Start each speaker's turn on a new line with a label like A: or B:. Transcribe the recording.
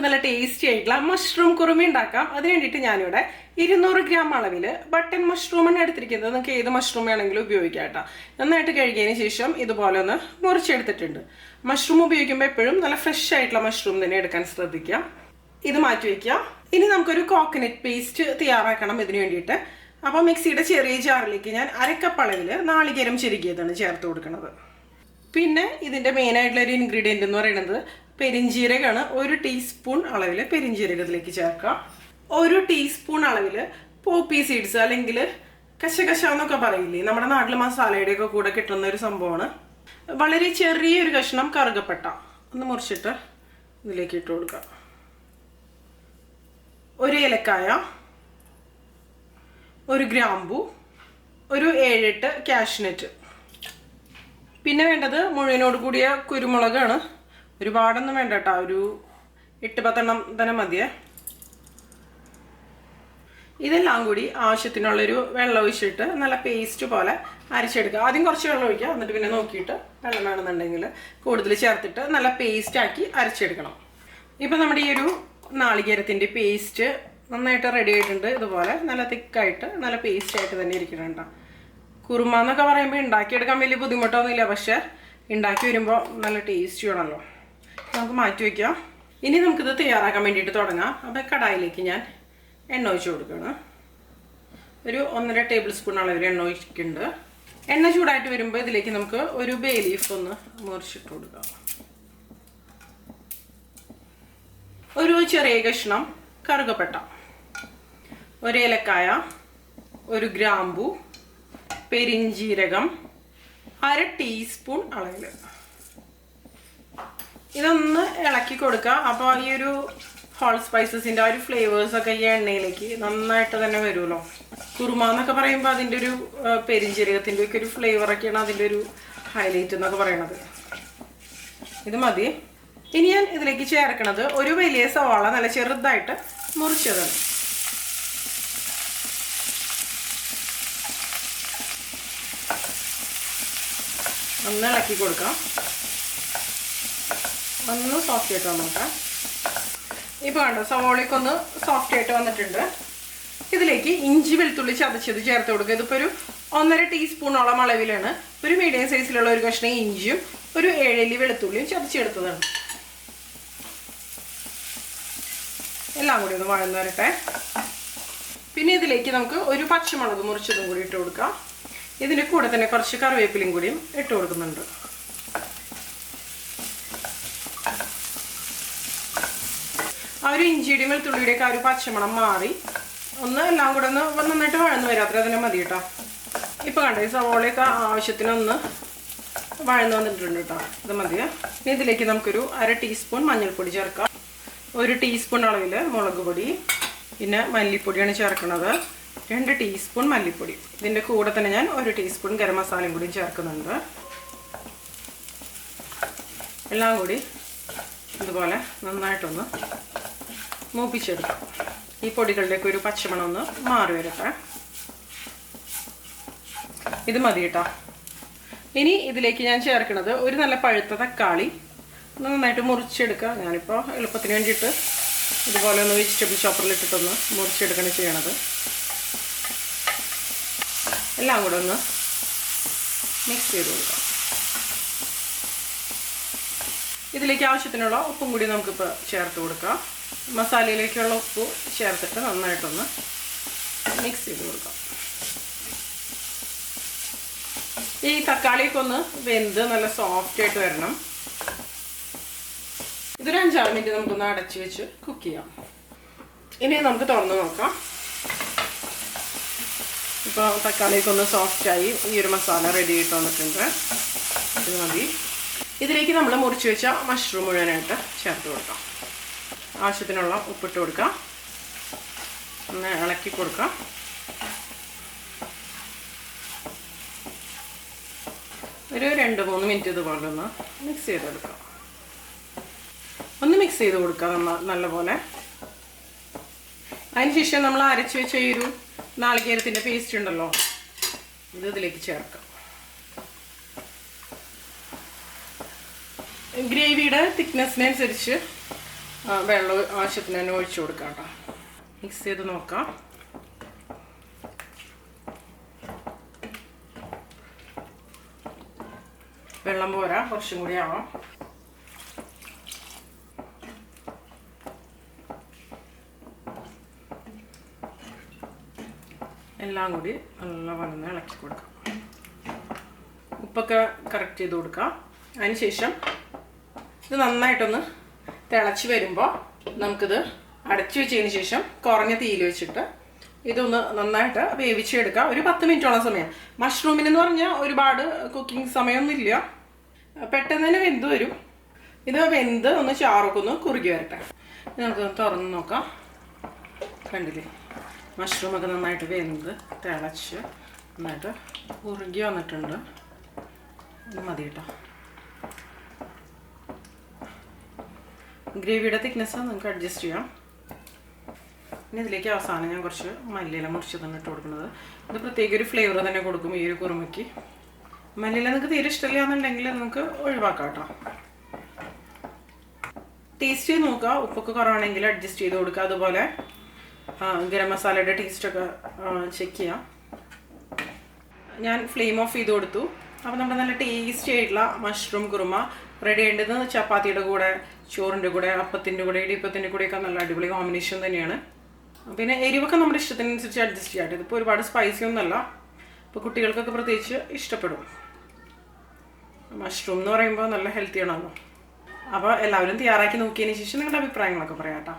A: നമുക്ക് നല്ല ടേസ്റ്റി ആയിട്ടുള്ള മഷ്റൂം കുറുമി ഉണ്ടാക്കാം. അതിന് വേണ്ടിയിട്ട് ഞാനിവിടെ ഇരുന്നൂറ് ഗ്രാം അളവിൽ ബട്ടൺ മഷ്റൂമാണ് എടുത്തിരിക്കുന്നത്. നിങ്ങൾക്ക് ഏത് മഷ്റൂം വേണമെങ്കിലും ഉപയോഗിക്കാം കേട്ടോ. നന്നായിട്ട് കഴുകിയതിന് ശേഷം ഇതുപോലെ ഒന്ന് മുറിച്ചെടുത്തിട്ടുണ്ട്. മഷ്റൂം ഉപയോഗിക്കുമ്പോൾ എപ്പോഴും നല്ല ഫ്രഷ് ആയിട്ടുള്ള മഷ്റൂം തന്നെ എടുക്കാൻ ശ്രദ്ധിക്കാം. ഇത് മാറ്റി വയ്ക്കാം ഇനി നമുക്കൊരു കോക്കനട്ട് പേസ്റ്റ് തയ്യാറാക്കണം ഇതിന് വേണ്ടിയിട്ട്. അപ്പോൾ മിക്സിയുടെ ചെറിയ ജാറിലേക്ക് ഞാൻ അരക്കപ്പ് നാളികേരം ചെരുകിയതാണ് ചേർത്ത് കൊടുക്കുന്നത് പിന്നെ ഇതിന്റെ മെയിൻ ആയിട്ടുള്ള ഒരു ഇൻഗ്രീഡിയന്റ് എന്ന് പറയുന്നത് പെരിഞ്ജീരകമാണ് ഒരു ടീസ്പൂൺ അളവിൽ പെരിഞ്ജീരകത്തിലേക്ക് ചേർക്കാം. ഒരു ടീസ്പൂൺ അളവിൽ പോപ്പി സീഡ്സ് അല്ലെങ്കിൽ കശകശ എന്നൊക്കെ പറയില്ലേ? നമ്മുടെ നാട്ടിൽ മസാലയുടെ ഒക്കെ കൂടെ കിട്ടുന്ന ഒരു സംഭവമാണ്. വളരെ ചെറിയൊരു കഷ്ണം കറുകപ്പെട്ട ഒന്ന് മുറിച്ചിട്ട് ഇതിലേക്ക് ഇട്ട് കൊടുക്കാം. ഒരു ഏലക്കായ ഒരു ഗ്രാമ്പു ഒരു ഏഴെട്ട് കാഷ്നറ്റ് പിന്നെ വേണ്ടത് മുഴുവനോട് കൂടിയ കുരുമുളകാണ്. ഒരുപാടൊന്നും വേണ്ട കേട്ടോ ഒരു എട്ട് പത്തെണ്ണം തന്നെ മതിയേ. ഇതെല്ലാം കൂടി ആവശ്യത്തിനുള്ളൊരു വെള്ളം ഒഴിച്ചിട്ട് നല്ല പേസ്റ്റ് പോലെ അരച്ചെടുക്കുക. ആദ്യം കുറച്ച് വെള്ളം ഒഴിക്കുക. എന്നിട്ട് പിന്നെ നോക്കിയിട്ട് വെള്ളം വേണമെന്നുണ്ടെങ്കിൽ കൂടുതൽ ചേർത്തിട്ട് നല്ല പേസ്റ്റാക്കി അരച്ചെടുക്കണം. ഇപ്പം നമ്മുടെ ഈ ഒരു നാളികേരത്തിന്റെ പേസ്റ്റ് നന്നായിട്ട് റെഡി ആയിട്ടുണ്ട്. ഇതുപോലെ നല്ല തിക്കായിട്ട് നല്ല പേസ്റ്റ് ആയിട്ട് തന്നെ ഇരിക്കുന്നുണ്ട്. കുറുമ എന്നൊക്കെ പറയുമ്പോൾ ഉണ്ടാക്കിയെടുക്കാൻ വലിയ ബുദ്ധിമുട്ടൊന്നുമില്ല. പക്ഷേ ഉണ്ടാക്കി വരുമ്പോൾ നല്ല ടേസ്റ്റി ആണല്ലോ നമുക്ക് മാറ്റി വയ്ക്കാം. ഇനി നമുക്കിത് തയ്യാറാക്കാൻ വേണ്ടിയിട്ട് തുടങ്ങാം. അപ്പോൾ കടായിലേക്ക് ഞാൻ എണ്ണ ഒഴിച്ച് കൊടുക്കണം ഒരു ഒന്നര ടേബിൾ സ്പൂൺ അളവിൽ എണ്ണ ഒഴിക്കുന്നുണ്ട് എണ്ണ ചൂടായിട്ട് വരുമ്പോൾ ഇതിലേക്ക് നമുക്ക് ഒരു ബേ ലീഫ് ഒന്ന് മുറിച്ചിട്ട് കൊടുക്കാം. ഒരു ചെറിയ കഷ്ണം കറുകപ്പെട്ട ഒരു ഏലക്കായ ഒരു ഗ്രാമ്പു പെരിഞ്ജീരകം അര ടീസ്പൂൺ അളവിൽ. ഇതൊന്ന് ഇളക്കി കൊടുക്കുക അപ്പോൾ ഈ ഒരു ഹോൾ സ്പൈസസിന്റെ ആ ഒരു ഫ്ലേവേഴ്സ് ഒക്കെ ഈ എണ്ണയിലേക്ക് നന്നായിട്ട് തന്നെ വരുമല്ലോ. കുറുമ എന്നൊക്കെ പറയുമ്പോൾ അതിന്റെ ഒരു പെരിഞ്ചീരകത്തിന്റെ ഒക്കെ ഒരു ഫ്ലേവറൊക്കെയാണ് അതിന്റെ ഒരു ഹൈലൈറ്റ് എന്നൊക്കെ പറയണത്. ഇത് മതി. ഇനി ഞാൻ ഇതിലേക്ക് ചേർക്കണത് ഒരു വലിയ സവാള നല്ല ചെറുതായിട്ട് മുറിച്ചതാണ്. ഒന്ന് ഇളക്കി കൊടുക്കാം. ഒന്ന് സോഫ്റ്റ് ആയിട്ട് നോക്കാം ഇപ്പോൾ കണ്ടോ സവോളയ്ക്ക് ഒന്ന് സോഫ്റ്റ് ആയിട്ട് വന്നിട്ടുണ്ട്. ഇതിലേക്ക് ഇഞ്ചി വെളുത്തുള്ളി ചതച്ചത് ചേർത്ത് കൊടുക്കുക. ഇതിപ്പോൾ ഒരു ഒന്നര ടീസ്പൂണോളം അളവിലാണ്. ഒരു മീഡിയം സൈസിലുള്ള ഒരു കഷ്ണം ഇഞ്ചിയും ഒരു ഏഴലി വെളുത്തുള്ളിയും ചതച്ചെടുത്തതാണ്. എല്ലാം കൂടി ഒന്ന് വഴന്ന് വരട്ടെ. പിന്നെ ഇതിലേക്ക് നമുക്ക് ഒരു പച്ചമുളക് മുറിച്ചതും കൂടി ഇട്ട് കൊടുക്കാം. ഇതിന്റെ കൂടെ തന്നെ കുറച്ച് കറിവേപ്പിലയും കൂടിയും ഇട്ട് കൊടുക്കുന്നുണ്ട്. ആ ഒരു ഇഞ്ചിയുടെയും വെളുത്തുള്ളിയുടെയൊക്കെ ആ ഒരു പച്ചമണം മാറി. ഒന്ന് എല്ലാം കൂടെ ഒന്ന് നന്നായിട്ട് വഴന്ന് വരും അത്ര തന്നെ മതി കേട്ടോ. ഇപ്പം കണ്ടോ ഈ സവോളയൊക്കെ ആവശ്യത്തിനൊന്ന് വഴന്ന് വന്നിട്ടുണ്ട് കേട്ടോ. ഇത് മതിയെ ഇനി ഇതിലേക്ക് നമുക്കൊരു അര ടീസ്പൂൺ മഞ്ഞൾപ്പൊടി ചേർക്കാം. ഒരു ടീസ്പൂൺ അളവിൽ മുളക് പൊടി പിന്നെ മല്ലിപ്പൊടിയാണ് ചേർക്കുന്നത്. രണ്ട് ടീസ്പൂൺ മല്ലിപ്പൊടി. ഇതിന്റെ കൂടെ തന്നെ ഞാൻ ഒരു ടീസ്പൂൺ ഗരം മസാലയും കൂടി ചേർക്കുന്നുണ്ട്. എല്ലാം കൂടി ഇതുപോലെ നന്നായിട്ടൊന്ന് മൂപ്പിച്ചെടുക്കാം. ഈ പൊടികളിലേക്ക് ഒരു പച്ചമണം ഒന്ന് മാറി വരട്ടെ. ഇത് മതി കേട്ടോ. ഇനി ഇതിലേക്ക് ഞാൻ ചേർക്കുന്നത് ഒരു നല്ല പഴുത്ത തക്കാളി. നന്നായിട്ട് മുറിച്ചെടുക്കുക. ഞാനിപ്പോൾ എളുപ്പത്തിന് വേണ്ടിയിട്ട് ഇതുപോലെ ഒന്ന് വെജിറ്റബിൾ ചോപ്പറിലിട്ടിട്ടൊന്ന് മുറിച്ചെടുക്കണം ചെയ്യണത്. എല്ലാം കൂടെ ഒന്ന് മിക്സ് ചെയ്ത് കൊടുക്കാം. ഇതിലേക്ക് ആവശ്യത്തിനുള്ള ഉപ്പും കൂടി നമുക്കിപ്പോൾ ചേർത്ത് കൊടുക്കാം. മസാലയിലേക്കുള്ള ഉപ്പ് ചേർത്തിട്ട് നന്നായിട്ടൊന്ന് മിക്സ് ചെയ്ത് കൊടുക്കാം. ഈ തക്കാളിയൊക്കെ ഒന്ന് വെന്ത് നല്ല സോഫ്റ്റ് ആയിട്ട് വരണം. ഇതൊരു അഞ്ചാറ് മിനിറ്റ് നമുക്കൊന്ന് അടച്ചു വെച്ച് കുക്ക് ചെയ്യാം. ഇനി നമുക്ക് തുറന്ന് നോക്കാം. ഇപ്പോൾ തക്കാളിയൊക്കെ ഒന്ന് സോഫ്റ്റായി ഈ ഒരു മസാല റെഡി ആയിട്ട് വന്നിട്ടുണ്ട്. ഇത് മതി. ഇതിലേക്ക് നമ്മൾ മുറിച്ച് വെച്ച മഷ്റൂം മുഴുവനായിട്ട് ചേർത്ത് കൊടുക്കാം. ആവശ്യത്തിനുള്ള ഉപ്പിട്ട് കൊടുക്കാം. ഒന്ന് ഇളക്കി കൊടുക്കാം. ഒരു രണ്ട് മൂന്ന് മിനിറ്റ് ഇതുപോലെ ഒന്ന് മിക്സ് ചെയ്തെടുക്കാം. ഒന്ന് മിക്സ് ചെയ്ത് കൊടുക്കാം നമ്മൾ നല്ലപോലെ. അതിനുശേഷം നമ്മൾ അരച്ച് വെച്ച ഈ ഒരു നാളികേരത്തിന്റെ പേസ്റ്റ് ഉണ്ടല്ലോ ഇത് ഇതിലേക്ക് ചേർക്കാം. ഗ്രേവിയുടെ തിക്നെസ്സിനനുസരിച്ച് വെള്ളം ആവശ്യത്തിന് തന്നെ ഒഴിച്ചു കൊടുക്കാം കേട്ടോ. മിക്സ് ചെയ്ത് നോക്കാം. വെള്ളം പോരാ കുറച്ചും കൂടി ആവാം. എല്ലാം കൂടി നല്ല വന്ന് ഇളക്കി കൊടുക്കാം. ഉപ്പൊക്കെ കറക്റ്റ് ചെയ്ത് കൊടുക്കാം. അതിനുശേഷം ഇത് നന്നായിട്ടൊന്ന് തിളച്ച് വരുമ്പോൾ നമുക്കിത് അടച്ചു വെച്ചതിന് ശേഷം കുറഞ്ഞ തീയിൽ വെച്ചിട്ട് ഇതൊന്ന് നന്നായിട്ട് വേവിച്ചെടുക്കാം. ഒരു പത്ത് മിനിറ്റോളം സമയം. മഷ്റൂമിന് എന്ന് പറഞ്ഞാൽ ഒരുപാട് കുക്കിംഗ് സമയമൊന്നുമില്ല പെട്ടെന്ന് തന്നെ വെന്ത് വരും. ഇത് വെന്ത് ഒന്ന് ചാറൊക്കെ ഒന്ന് കുറുകി വരട്ടെ. നമുക്ക് തുറന്ന് നോക്കാം. കണ്ടില്ലേ? മഷ്റൂമൊക്കെ നന്നായിട്ട് വെന്ത് തിളച്ച് നന്നായിട്ട് കുറുകി വന്നിട്ടുണ്ട്. മതി കേട്ടോ ഗ്രേവിയുടെ തിക്നെസ് നിങ്ങൾക്ക് അഡ്ജസ്റ്റ് ചെയ്യാം. പിന്നെ ഇതിലേക്ക് അവസാനം ഞാൻ കുറച്ച് മല്ലിയില മുറിച്ചതാണ് ഇട്ട് കൊടുക്കുന്നത്. ഇത് പ്രത്യേക ഒരു ഫ്ലേവർ തന്നെ കൊടുക്കും ഈ ഒരു കുറുമയ്ക്ക്. മല്ലിയില നിങ്ങൾക്ക് തീരെ ഇഷ്ടമില്ല എന്നുണ്ടെങ്കിൽ നിങ്ങൾക്ക് ഒഴിവാക്കാം കേട്ടോ. ടേസ്റ്റ് ചെയ്ത് നോക്കുക. ഉപ്പൊക്കെ കുറവാണെങ്കിൽ അഡ്ജസ്റ്റ് ചെയ്ത് കൊടുക്കുക. അതുപോലെ ഗരം മസാലയുടെ ടേസ്റ്റൊക്കെ ചെക്ക് ചെയ്യാം. ഞാൻ ഫ്ലെയിം ഓഫ് ചെയ്ത് കൊടുത്തു. അപ്പോൾ നമ്മുടെ നല്ല ടേസ്റ്റി ആയിട്ടുള്ള മഷ്റൂം കുറുമ റെഡി ചെയ്യേണ്ടത് ചപ്പാത്തിയുടെ കൂടെ ചോറിന്റെ കൂടെ അപ്പത്തിന്റെ കൂടെ ഇടിയപ്പത്തിന്റെ കൂടെയൊക്കെ നല്ല അടിപൊളി കോമ്പിനേഷൻ തന്നെയാണ്. പിന്നെ എരിവൊക്കെ നമ്മുടെ ഇഷ്ടത്തിനനുസരിച്ച് അഡ്ജസ്റ്റ് ചെയ്യാം. ഇതിപ്പോൾ ഒരുപാട് സ്പൈസി ഒന്നല്ല ഇപ്പോൾ കുട്ടികൾക്കൊക്കെ പ്രത്യേകിച്ച് ഇഷ്ടപ്പെടും. മഷ്റൂം എന്ന് പറയുമ്പോൾ നല്ല ഹെൽത്തി ആണല്ലോ. അപ്പോൾ എല്ലാവരും തയ്യാറാക്കി നോക്കിയതിന് ശേഷം നിങ്ങളുടെ അഭിപ്രായങ്ങളൊക്കെ പറയാം കേട്ടോ.